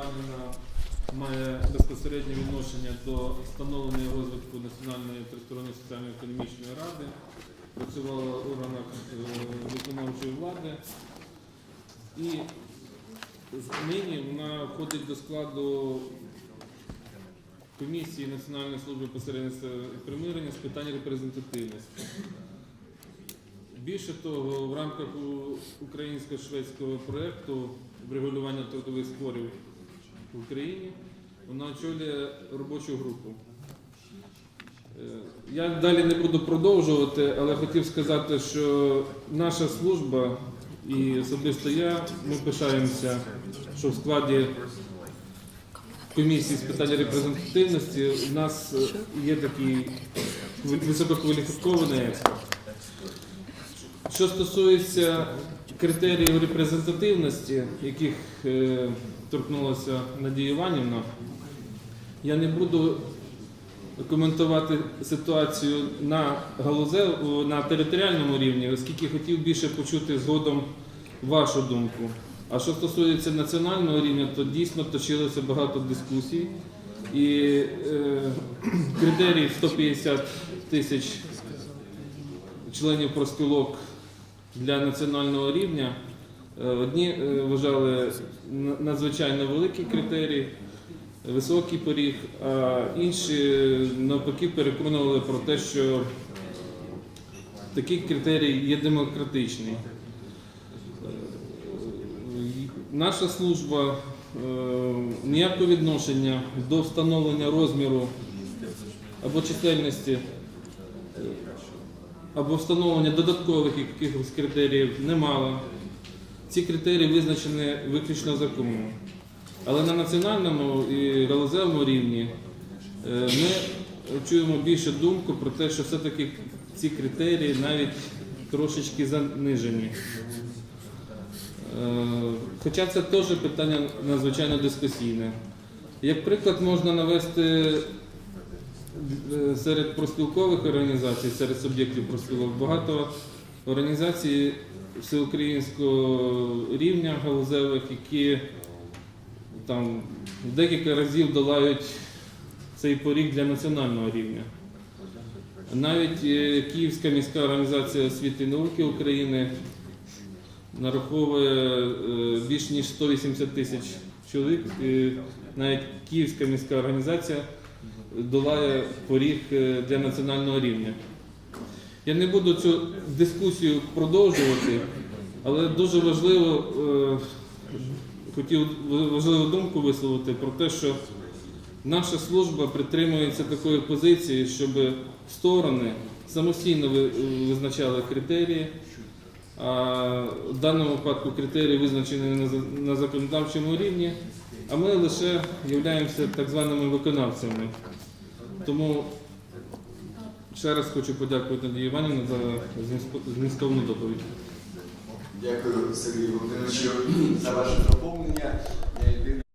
Іванівна має безпосереднє відношення до встановлення розвитку Національної тристоронньої соціально-економічної ради, працювала в органах е, виконавчої влади. І нині вона входить до складу комісії Національної служби посередництва і примирення з питань репрезентативності. Більше того, в рамках українсько-шведського проєкту врегулювання трудових спорів в Україні вона очолює робочу групу. Е, Я далі не буду продовжувати, але хотів сказати, що наша служба і особисто я, ми пишаємося, що в складі комісії з питань репрезентативності у нас е, є такий висококваліфікований експерт. Що стосується критеріїв репрезентативності, яких е, торкнулася Надія Іванівна, я не буду коментувати ситуацію на галузе, на територіальному рівні, оскільки хотів більше почути згодом вашу думку. А що стосується національного рівня, то дійсно точилося багато дискусій. І е, критерій 150 тисяч членів профспілок для національного рівня. Е, Одні е, вважали надзвичайно великий критерій, високий поріг, а інші навпаки переконували про те, що такий критерій є демократичний. Е, Наша служба ніякого відношення до встановлення розміру або чисельності або встановлення додаткових якихось критеріїв не мала. Ці критерії визначені виключно законом. Але на національному і галузевому рівні е, ми чуємо більше думку про те, що все-таки ці критерії навіть трошечки занижені. Е, Хоча це теж питання надзвичайно дискусійне. Як приклад можна навести серед проспілкових організацій, серед суб'єктів проспілок, багато організацій всеукраїнського рівня галузевих, які там декілька разів долають цей поріг для національного рівня. Навіть е, Київська міська організація освіти і науки України нараховує е, більш ніж 180 тисяч чоловік. Навіть Київська міська організація долає поріг е, для національного рівня. Я не буду цю дискусію продовжувати, але дуже важливо, е, хотів важливу думку висловити про те, що наша служба притримується такої позиції, щоб сторони самостійно визначали критерії. А в даному випадку критерії визначені на законодавчому рівні, а ми лише являємося так званими виконавцями. Тому ще раз хочу подякувати Надії Іванівні за змістовну доповідь. Дякую, Сергію Володимировичу, за ваше доповнення.